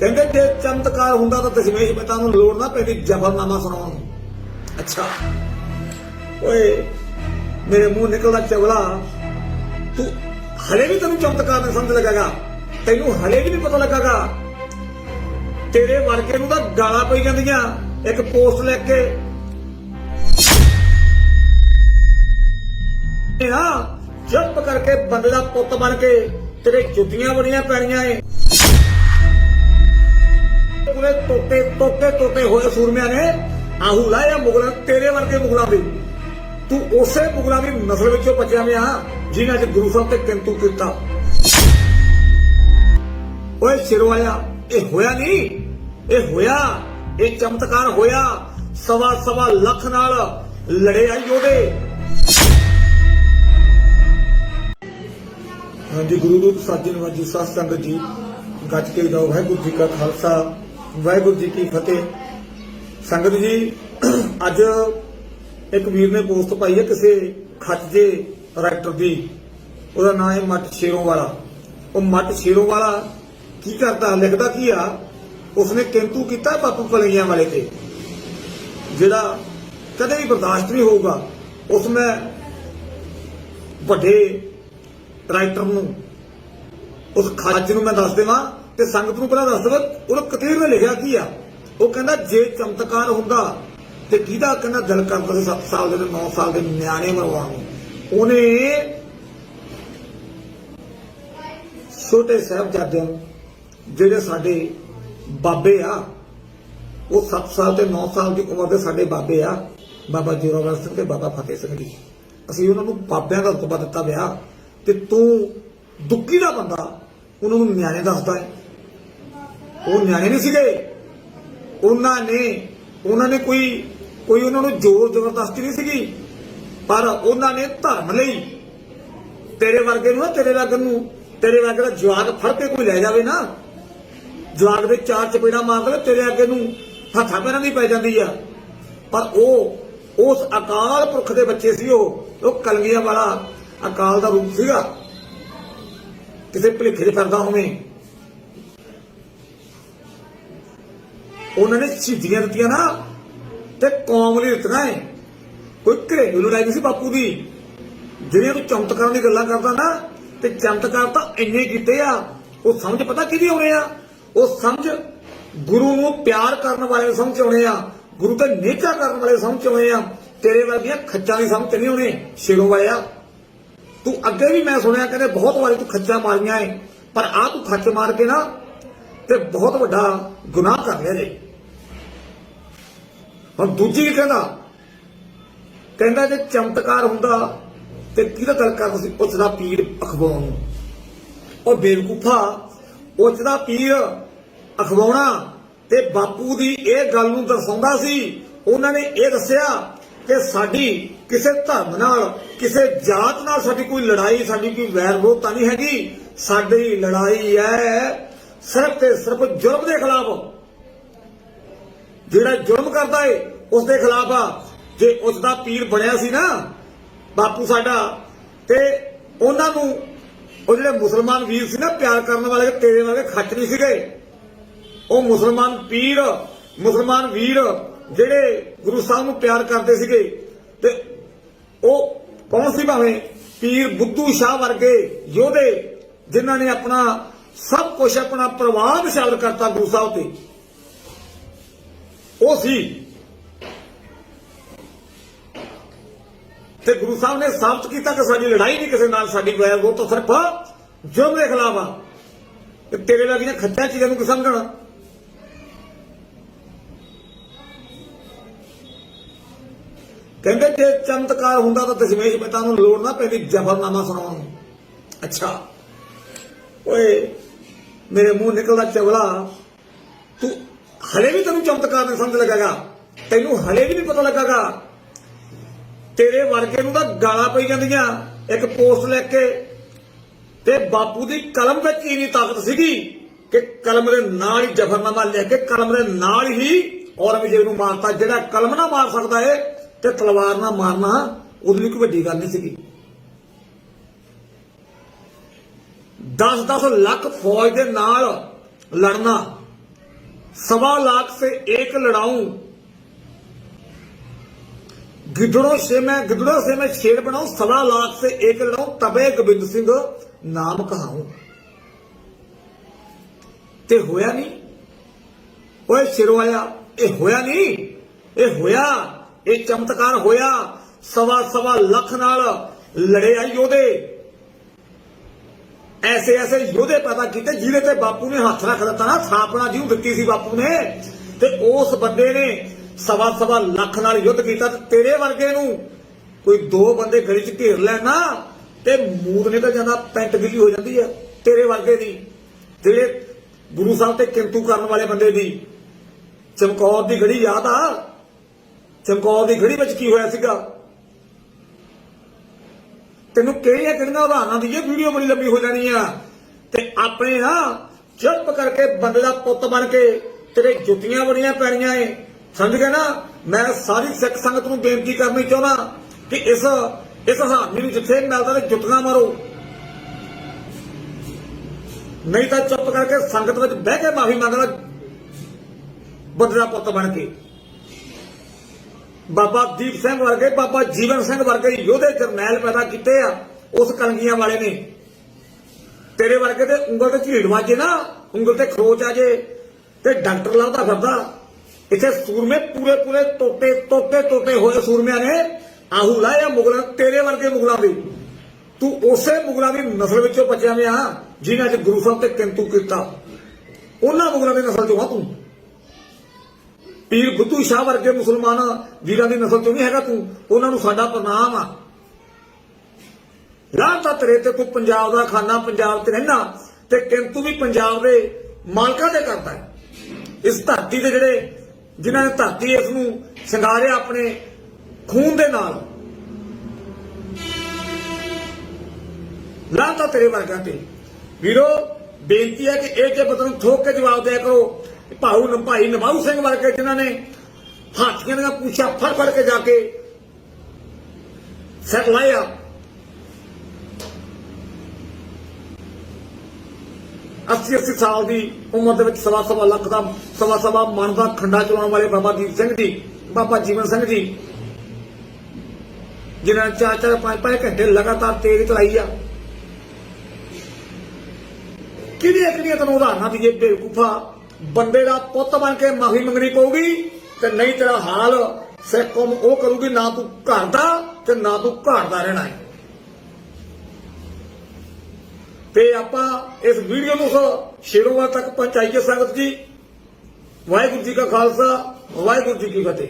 ਕਹਿੰਦੇ ਜੇ ਚਮਤਕਾਰ ਹੁੰਦਾ ਤਾਂ ਦਸ਼ਮੇਸ਼ ਪਿਤਾ ਨੂੰ ਲੋੜ ਨਾ ਪੈਂਦੀ ਜ਼ਫਰਨਾਮਾ ਸੁਣਾਉਣ ਨੂੰ। ਅੱਛਾ। ਓਏ, ਮੇਰੇ ਮੂੰਹ ਨਿਕਲਦਾ ਚਵਲਾ। ਤੂੰ ਹਲੇ ਵੀ ਤੈਨੂੰ ਚਮਤਕਾਰ ਨਹੀਂ ਸਮਝ ਲੱਗਾਗਾ। ਤੈਨੂੰ ਹਲੇ ਵੀ ਨਹੀਂ ਪਤਾ ਲੱਗਾਗਾ। ਤੇਰੇ ਵਰਗੇ ਨੂੰ ਤਾਂ ਗਾਲਾਂ ਪਈ ਜਾਂਦੀਆਂ। ਇੱਕ ਪੋਸਟ ਲੈ ਕੇ। ਇਹ ਨਾ ਚੁੱਪ ਕਰਕੇ ਬੰਦੇ ਦਾ ਪੁੱਤ ਬਣ ਕੇ ਤੇਰੇ ਜੁੱਤੀਆਂ ਬੜੀਆਂ ਪੈਣੀਆਂ ਏ। ਪੂਰੇ ਤੋਤੇ ਤੋਤੇ ਟੋਟੇ ਹੋਏ ਸੂਰਮਿਆਂ ਨੇ। ਆਹੂ ਲਾਇਆ ਮੁਗਲਾਂ, ਤੇਰੇ ਵਰਗੇ ਮੁਗਲਾਂ ਦੇ ਤੂੰ ਉਸੇ ਮੁਗਲਾਂ ਦੀ ਨਸਲ ਵਿੱਚੋਂ ਬਚਿਆ ਹੋਇਆ ਜਿਨ੍ਹਾਂ ਚ ਗੁਰੂ ਸਾਹਿਬ ਤੇ ਕਿੰਤੂ ਕੀਤਾ। ਓਏ ਸਿਰਵਾਇਆ, ਇਹ ਹੋਇਆ ਨਹੀਂ। ਇਹ ਹੋਇਆ, ਇਹ ਚਮਤਕਾਰ ਹੋਇਆ। ਸਵਾ ਸਵਾ ਲੱਖ ਨਾਲ ਲੜੇ ਆ ਯੋਧੇ ਹਾਂਜੀ, ਗੁਰੂ ਰੂਪ ਸਾਜਣ ਵਾਜੀ ਸਾਧ ਸੰਗਤ ਜੀ। ਗੱਜ ਕੇ ਜਾਓ, ਵਾਹਿਗੁਰੂ ਜੀ ਕਾ ਖਾਲਸਾ। ਵਾਹਿਗੁਰੂ ਜੀ ਕੀ ਫਤਿਹ। ਸੰਗਤ ਜੀ, ਅੱਜ ਇੱਕ ਵੀਰ ਨੇ ਪੋਸਟ ਪਾਈ ਹੈ ਕਿਸੇ ਖੱਚ ਦੇ ਰਾਈਟਰ ਦੀ। ਉਹਦਾ ਨਾਮ ਹੈ ਮੱਟ ਸ਼ੇਰੋਂ ਵਾਲਾ ਉਹ ਮੱਟ ਸ਼ੇਰੋਂ ਵਾਲਾ ਕੀ ਕਰਦਾ, ਲਿਖਦਾ ਕੀ ਆ? ਉਸਨੇ ਕਿੰਤੂ ਕੀਤਾ ਬਾਪੂ ਕਲਈਆਂ ਵਾਲੇ ਤੇ। ਜਿਹੜਾ ਕਦੇ ਵੀ ਬਰਦਾਸ਼ਤ ਨਹੀਂ ਹੋਊਗਾ ਉਸ ਮੈਂ ਵੱਡੇ ਰਾਈਟਰ ਨੂੰ, ਉਸ ਖੱਜ ਨੂੰ ਮੈਂ ਦੱਸ ਦੇਵਾਂ ਤੇ ਸੰਗਤ ਨੂੰ ਪਹਿਲਾਂ ਦੱਸ ਦੇਵਾਂ ਉਹ ਕਤੀਰ ਨੇ ਲਿਖਿਆ ਕੀ ਆ? ਉਹ ਕਹਿੰਦਾ, ਜੇ ਚਮਤਕਾਰ ਹੁੰਦਾ ਤੇ ਕਿਹਦਾ ਕਹਿੰਦਾ ਦਿਲ ਕਰਦਾ 7 ਸਾਲ ਦੇ 9 ਸਾਲ ਦੇ ਨਿਆਣੇ ਮਰਵਾਉਣ? ਉਹਨੇ ਛੋਟੇ ਸਾਹਿਬਜ਼ਾਦਿਆਂ ਜਿਹੜੇ ਸਾਡੇ ਬਾਬੇ ਆ, ਉਹ 7 ਸਾਲ ਤੇ 9 ਸਾਲ ਦੀ ਉਮਰ ਦੇ ਸਾਡੇ ਬਾਬੇ ਆ, ਬਾਬਾ ਜੋਰਾਵਰ ਸਿੰਘ ਤੇ ਬਾਬਾ ਫਤਿਹ ਸਿੰਘ ਜੀ। ਅਸੀਂ ਉਹਨਾਂ ਨੂੰ ਬਾਬਿਆਂ ਦਾ ਰਤਬਾ ਦਿੱਤਾ ਵਿਆ ਤੇ ਤੂੰ ਦੁੱਕੀ ਦਾ ਬੰਦਾ, ਉਹਨਾਂ ਨੂੰ ਨਿਆਣੇ ਦੱਸਦਾ ਹੈ। ਉਹ ਨਿਆਣੇ ਨਹੀਂ ਸੀਗੇ। ਉਹਨਾਂ ਨੇ ਉਹਨਾਂ ਨੇ ਕੋਈ ਕੋਈ ਉਹਨਾਂ ਨੂੰ ਜ਼ੋਰ ਜ਼ਬਰਦਸਤੀ ਨਹੀਂ ਸੀਗੀ। ਪਰ ਉਹਨਾਂ ਨੇ ਧਰਮ ਲਈ ਤੇਰੇ ਵਰਗੇ ਨੂੰ ਤੇਰੇ ਵਰਗੇ ਨੂੰ, ਤੇਰੇ ਵਰਗੇ ਦਾ ਜਵਾਕ ਫੜ ਕੇ ਕੋਈ ਲੈ ਜਾਵੇ ਨਾ। ਜਵਾਕ ਦੇ ਚਾਰ ਚਪੇੜਾ ਮਾਰ ਦੇਵੇ, ਤੇਰੇ ਅੱਗੇ ਨੂੰ ਹੱਥਾਂ ਪੈਰਾਂ ਦੀ ਪੈ ਜਾਂਦੀ ਆ। ਪਰ ਉਹ, ਉਸ ਅਕਾਲ ਪੁਰਖ ਦੇ ਬੱਚੇ ਸੀ ਉਹ। ਉਹ ਕਲਗੀਆਂ ਵਾਲਾ ਅਕਾਲ ਦਾ ਰੂਪ ਸੀਗਾ। ਕਿਸੇ ਭੁਲੇਖੇ 'ਚ ਫਿਰਦਾ ਹੋਵੇ। ਉਹਨਾਂ ਨੇ ਸ਼ਹੀਦੀਆਂ ਦਿੱਤੀਆਂ ਨਾ, ਤੇ ਕੌਮ ਲਈ ਦਿੱਤੀਆਂ ਏ ਕੋਈ ਘਰੇਲੂ ਲੜਾਈ ਨਹੀਂ ਸੀ ਬਾਪੂ ਦੀ। ਜਿਹੜੀਆਂ ਤੂੰ ਚਮਤਕਾਰਾਂ ਦੀ ਗੱਲਾਂ ਕਰਦਾ ਨਾ, ਤੇ ਚਮਤਕਾਰ ਤਾਂ ਇੰਨੇ ਕੀਤੇ ਆ, ਉਹ ਸਮਝ ਪਤਾ ਕਿਹਦੀ ਆਉਣੇ ਆ? ਉਹ ਸਮਝ ਗੁਰੂ ਨੂੰ ਪਿਆਰ ਕਰਨ ਵਾਲੇ ਨੂੰ ਸਮਝ ਆਉਣੇ ਆ। ਗੁਰੂ ਤੇ ਨੇਚਾ ਕਰਨ ਵਾਲੇ ਸਮਝ ਆਉਣੇ ਆ। ਤੇਰੇ ਵਰਗੀਆਂ ਖੱਚਾਂ ਦੀ ਸਮਝ ਨਹੀਂ ਆਉਣੇ। ਸ਼ੇਰੋਂ ਵਾਇਆ ਤੂੰ ਅੱਗੇ ਵੀ ਮੈਂ ਸੁਣਿਆ ਕਹਿੰਦੇ ਬਹੁਤ ਵਾਰੀ ਤੂੰ ਖੱਚਾਂ ਮਾਰੀਆਂ ਏ ਪਰ ਆ ਤੂੰ ਖੱਚ ਮਾਰ ਕੇ ਨਾ, ਤੇ ਬਹੁਤ ਵੱਡਾ ਗੁਨਾਹ ਕਰ ਲਿਆ ਜੇ। ਹੁਣ ਦੂਜੀ ਕਹਿੰਦਾ ਕਹਿੰਦਾ ਜੇ ਚਮਤਕਾਰ ਹੁੰਦਾ ਤੇ ਕਿਹਦਾ ਦਿਲ ਕਰਦਾ ਸੀ? ਉਸ ਦਾ ਪੀਰ ਅਖਵਾਉਣ ਨੂੰ। ਉਹ ਬੇਵਕੂਫਾ, ਉਸ ਦਾ ਪੀਰ ਅਖਵਾਉਣਾ ਤੇ ਬਾਪੂ ਦੀ ਇਹ ਗੱਲ ਨੂੰ ਦਰਸਾਉਂਦਾ ਸੀ। ਉਹਨਾਂ ਨੇ ਇਹ ਦੱਸਿਆ ਕਿ ਸਾਡੀ ਕਿਸੇ ਧਰਮ ਨਾਲ, ਕਿਸੇ ਜਾਤ ਨਾਲ ਸਾਡੀ ਕੋਈ ਲੜਾਈ, ਸਾਡੀ ਕੋਈ ਵੈਰ ਵਿਰੋਧਤਾ ਨਹੀਂ ਹੈਗੀ। ਸਾਡੀ ਲੜਾਈ ਹੈ ਸਿਰਫ ਤੇ ਸਿਰਫ ਜੁਰਮ ਦੇ ਖਿਲਾਫ। ਜਿਹੜਾ ਜ਼ੁਲਮ ਕਰਦਾ ਏ ਉਸ ਦੇ ਖਿਲਾਫ ਆ। ਜੇ ਉਸ ਦਾ ਪੀਰ ਬਣਿਆ ਸੀ ਨਾ, ਬਾਪੂ ਸਾਡਾ, ਤੇ ਉਹਨਾਂ ਨੂੰ, ਉਹ ਜਿਹੜੇ ਮੁਸਲਮਾਨ ਵੀਰ ਸੀ ਨਾ, ਪਿਆਰ ਕਰਨ ਵਾਲੇ, ਤੇਰੇ ਵਾਲੇ ਖੱਚ ਨਹੀਂ ਸੀਗੇ। ਉਹ ਮੁਸਲਮਾਨ ਪੀਰ, ਮੁਸਲਮਾਨ ਵੀਰ, ਜਿਹੜੇ ਗੁਰੂ ਸਾਹਿਬ ਨੂੰ ਪਿਆਰ ਕਰਦੇ ਸੀਗੇ, ਤੇ ਉਹ ਕੌਣ ਸੀ ਭਾਵੇਂ? ਪੀਰ ਬੁੱਧੂ ਸ਼ਾਹ ਵਰਗੇ ਯੋਧੇ, ਜਿਨ੍ਹਾਂ ਨੇ ਆਪਣਾ ਸਭ ਕੁਝ ਆਪਣਾ ਪ੍ਰਵਾਨ ਸ਼ਾਮਲ ਕਰਤਾ ਗੁਰੂ ਸਾਹਿਬ ਤੇ। ਉਹ ਸੀ। ਤੇ ਗੁਰੂ ਸਾਹਿਬ ਨੇ ਸਾਬਤ ਕੀਤਾ ਕਿ ਸਾਡੀ ਲੜਾਈ ਨਹੀਂ ਕਿਸੇ ਨਾਲ ਸਾਡੀ ਵੈਰ ਉਹ ਤਾਂ ਸਿਰਫ ਜੁਰਮ ਦੇ ਖਿਲਾਫ ਆ। ਤੇ ਤੇਰੇ ਲੱਗੀਆਂ ਖੱਚਾਂ ਚੀਜ਼ਾਂ ਨੂੰ ਕਿ ਸਮਝਣਾ? ਕਹਿੰਦੇ ਜੇ ਚਮਤਕਾਰ ਹੁੰਦਾ ਤਾਂ ਦਸ਼ਮੇਸ਼ ਪਿਤਾ ਨੂੰ ਲੋੜ ਨਾ ਪੈਂਦੀ ਜ਼ਫਰਨਾਮਾ ਸੁਣਾਉਣ ਨੂੰ। ਅੱਛਾ। ਓਏ, ਮੇਰੇ ਮੂੰਹ ਨਿਕਲਦਾ ਚਵਲਾ। ਹਲੇ ਵੀ ਤੈਨੂੰ ਚਮਤਕਾਰ ਨਹੀਂ ਸਮਝ ਲੱਗਾਗਾ। ਤੈਨੂੰ ਹਲੇ ਵੀ ਨਹੀਂ ਪਤਾ ਲੱਗਾਗਾ। ਤੇਰੇ ਵਰਗੇ ਨੂੰ ਤਾਂ ਗਾਲਾਂ ਪਈ ਜਾਂਦੀਆਂ। ਇੱਕ ਪੋਸਟ ਲੈ ਕੇ ਤੇ ਬਾਪੂ ਦੀ ਕਲਮ ਵਿੱਚ ਇੰਨੀ ਤਾਕਤ ਸੀਗੀ ਕਿ ਕਲਮ ਦੇ ਨਾਲ ਹੀ ਜ਼ਫਰਨਾਮਾ ਲੈ ਕੇ ਕਲਮ ਦੇ ਨਾਲ ਹੀ ਔਰੰਗਜ਼ੇਬ ਨੂੰ ਮਾਰਤਾ। ਜਿਹੜਾ ਕਲਮ ਨਾ ਮਾਰ ਸਕਦਾ ਏ, ਤੇ ਤਲਵਾਰ ਨਾਲ ਮਾਰਨਾ, ਉਹਦੇ ਲਈ ਕੋਈ ਵੱਡੀ ਗੱਲ ਨਹੀਂ ਸੀਗੀ। 10-10 ਲੱਖ ਫੌਜ ਦੇ ਨਾਲ ਲੜਨਾ सवा लाख से एक लड़ाऊं गिदड़ों से मैं गिदड़ों से मैं शेर बनाऊं सवा लाख से एक लड़ाऊं तबे गोबिंद सिंह नाम कहाऊं ਤੇ ਹੋਇਆ ਨਹੀਂ ਓਏ ਸਿਰੋਂ ਆਇਆ ਇਹ ਹੋਇਆ ਨਹੀਂ ਇਹ ਹੋਇਆ ਇਹ ਚਮਤਕਾਰ ਹੋਇਆ ਸਵਾ ਸਵਾ ਲੱਖ ਨਾਲ ਲੜੇ ਆ ਯੋਧੇ ਐਸੇ ਐਸੇ ਯੋਧੇ ਪੈਦਾ ਕੀਤੇ ਜਿਹਦੇ ਤੇ ਬਾਪੂ ਨੇ ਹੱਥ ਰੱਖ ਦਿੱਤਾ ਨਾ, ਥਾਪਣਾ ਜਿਹਨੂੰ ਦਿੱਤੀ ਸੀ ਬਾਪੂ ਨੇ। ਤੇ ਉਸ ਬੰਦੇ ਨੇ ਸਵਾ ਸਵਾ ਲੱਖ ਨਾਲ ਯੁੱਧ ਕੀਤਾ ਤੇ ਤੇਰੇ ਵਰਗੇ ਨੂੰ ਕੋਈ ਦੋ ਬੰਦੇ ਗਲੀ 'ਚ ਘੇਰ ਲੈਣ ਨਾ, ਤੇ ਨੇ ਤਾਂ ਜਾਂਦਾ ਪੈਂਟ ਗਿੱਲੀ ਹੋ ਜਾਂਦੀ ਆ, ਤੇਰੇ ਵਰਗੇ ਦੀ। ਜਿਹੜੇ ਗੁਰੂ ਸਾਹਿਬ ਤੇ ਕਿੰਤੂ ਕਰਨ ਵਾਲੇ ਬੰਦੇ ਦੀ, ਚਮਕੌਰ ਦੀ ਘੜੀ ਯਾਦ ਆ? ਚਮਕੌਰ ਦੀ ਘੜੀ ਵਿੱਚ ਕੀ ਹੋਇਆ ਸੀਗਾ? ਤੈਨੂੰ ਕਿਹੜੀਆਂ ਕਿਹੜੀਆਂ ਉਦਾਹਰਨਾਂ ਦੀ ਇਹ ਵੀਡੀਓ ਬੜੀ ਲੰਬੀ ਹੋ ਜਾਣੀ ਆ ਤੇ ਆਪਣੇ ਨਾ ਚੁੱਪ ਕਰਕੇ ਬੰਦੇ ਦਾ ਪੁੱਤ ਬਣ ਕੇ ਤੇਰੇ ਜੁੱਤੀਆਂ ਬੜੀਆਂ ਪੈਣੀਆਂ ਏ। ਸਮਝ ਗਏ ਨਾ? ਮੈਂ ਸਾਰੀ ਸਿੱਖ ਸੰਗਤ ਨੂੰ ਬੇਨਤੀ ਕਰਨੀ ਚਾਹੁੰਦਾ ਕਿ ਇਸ ਇਸ ਹਾਮੀ ਨੂੰ ਜਿੱਥੇ ਮਿਲਦਾ ਤੇ ਜੁੱਤੀਆਂ ਮਾਰੋ। ਨਹੀਂ ਤਾਂ ਚੁੱਪ ਕਰਕੇ ਸੰਗਤ ਵਿੱਚ ਬਹਿ ਕੇ ਮਾਫੀ ਮੰਗਣਾ ਲੈ ਬੰਦੇ ਦਾ ਪੁੱਤ ਬਣ ਕੇ। ਬਾਬਾ ਦੀਪ ਸਿੰਘ ਵਰਗੇ, ਬਾਬਾ ਜੀਵਨ ਸਿੰਘ ਵਰਗੇ ਯੋਧੇ ਜਰਨੈਲ ਪੈਦਾ ਕੀਤੇ ਆ, ਉਸ ਕਲਗੀਆਂ ਵਾਲੇ ਨੇ। ਤੇਰੇ ਵਰਗੇ ਤੇ ਉਂਗਲ ਤੇ ਝੀੜ ਵਾਜੇ ਨਾ, ਉਂਗਲ ਤੇ ਖਰੋਚ ਆ ਜੇ, ਤੇ ਡਾਕਟਰ ਲੱਭਦਾ ਫਿਰਦਾ। ਇੱਥੇ ਸੂਰਮੇ ਪੂਰੇ ਪੂਰੇ ਤੋਤੇ ਤੋਤੇ ਤੋਤੇ ਹੋਏ ਸੂਰਮਿਆਂ ਨੇ। ਆਹੂ ਲਾਇਆ ਮੁਗਲਾਂ, ਤੇਰੇ ਵਰਗੇ ਮੁਗਲਾਂ ਦੇ ਤੂੰ ਉਸੇ ਮੁਗਲਾਂ ਦੀ ਨਸਲ ਵਿੱਚੋਂ ਬਚਿਆ ਵਿਆ ਜਿਨ੍ਹਾਂ 'ਚ ਗੁਰੂ ਸਾਹਿਬ ਤੇ ਕਿੰਤੂ ਕੀਤਾ। ਉਹਨਾਂ ਮੁਗਲਾਂ ਦੀ ਨਸਲ ਚੋਂ ਆ ਤੂੰ। ਪੀਰ ਬੁੱਧੂ ਸ਼ਾਹ ਵਰਗੇ ਮੁਸਲਮਾਨ ਵੀਰਾਂ ਦੀ ਨਸਲ ਤੋਂ ਨਹੀਂ ਹੈਗਾ ਤੂੰ, ਉਹਨਾਂ ਨੂੰ ਸਾਡਾ ਪ੍ਰਣਾਮ ਆ। ਲਾਂਤਾ ਤੇਰੇ ਤੇ ਤੂੰ ਪੰਜਾਬ ਦਾ ਖਾਨਾ, ਪੰਜਾਬ ਤੇ ਰਹਿਣਾ ਤੇ ਕਿੰਤੂ ਵੀ ਪੰਜਾਬ ਦੇ ਮਾਲਕਾਂ ਦੇ ਕਰਦਾ ਹੈ। ਇਸ ਧਰਤੀ ਦੇ ਜਿਹੜੇ, ਜਿਨ੍ਹਾਂ ਨੇ ਧਰਤੀ ਇਸ ਨੂੰ ਸ਼ਿੰਗਾਰਿਆ ਆਪਣੇ ਖੂਨ ਦੇ ਨਾਲ। ਲਾਂਤਾ ਤੇਰੇ ਵਰਗਾ ਤੇ। ਵੀਰੋ, ਬੇਨਤੀ ਹੈ ਕਿ ਇਹ ਜੇ ਬਦਨ ਠੋਕ ਕੇ ਜਵਾਬ ਦਿਆ ਕਰੋ ਭਾਊ ਭਾਈ ਨਵਾਊ ਸਿੰਘ ਵਰਗੇ ਜਿਨ੍ਹਾਂ ਨੇ ਹਾਥੀਆਂ ਦੀਆਂ ਪੂਛਾਂ ਫੜ ਫੜ ਕੇ ਜਾ ਕੇ ਸਿਰ ਲਾਇਆ। ਅੱਸੀ ਅੱਸੀ ਸਾਲ ਦੀ ਉਮਰ ਦੇ ਵਿੱਚ ਸਵਾ ਸਵਾ ਲੱਖ ਦਾ, ਸਵਾ ਸਵਾ ਮਨ ਦਾ ਖੰਡਾ ਚਲਾਉਣ ਵਾਲੇ ਬਾਬਾ ਦੀਪ ਸਿੰਘ ਜੀ, ਬਾਬਾ ਜੀਵਨ ਸਿੰਘ ਜੀ, ਜਿਨ੍ਹਾਂ ਨੇ ਚਾਰ ਚਾਰ ਪੰਜ ਪੰਜ ਘੰਟੇ ਲਗਾਤਾਰ ਤੇਜ਼ ਚਲਾਈ ਆ। ਕਿਹੜੀਆਂ ਕਿਹੜੀਆਂ ਤੈਨੂੰ ਉਦਾਹਰਨਾਂ ਦੀ ਜੇ ਬੇਵਕੂਫਾ ਬੰਦੇ ਦਾ ਪੁੱਤ ਬਣ ਕੇ ਮਾਫੀ ਮੰਗਣੀ ਪਊਗੀ ਤੇ ਨਹੀਂ ਤੇਰਾ ਹਾਲ ਸਿੱਖ ਉਹ ਕਰੂਗੀ, ਨਾ ਤੂੰ ਘਰ ਦਾ ਤੇ ਨਾ ਤੂੰ ਘਰ ਦਾ ਰਹਿਣਾ ਹੈ। ਤੇ ਆਪਾਂ ਇਸ ਵੀਡੀਓ ਨੂੰ ਸ਼ੇਰੋਵਾ ਤੱਕ ਪਹੁੰਚਾਈਏ ਸੰਗਤ ਜੀ। ਵਾਹਿਗੁਰੂ ਜੀ ਕਾ ਖਾਲਸਾ, ਵਾਹਿਗੁਰੂ ਜੀ ਕੀ ਫਤਿਹ।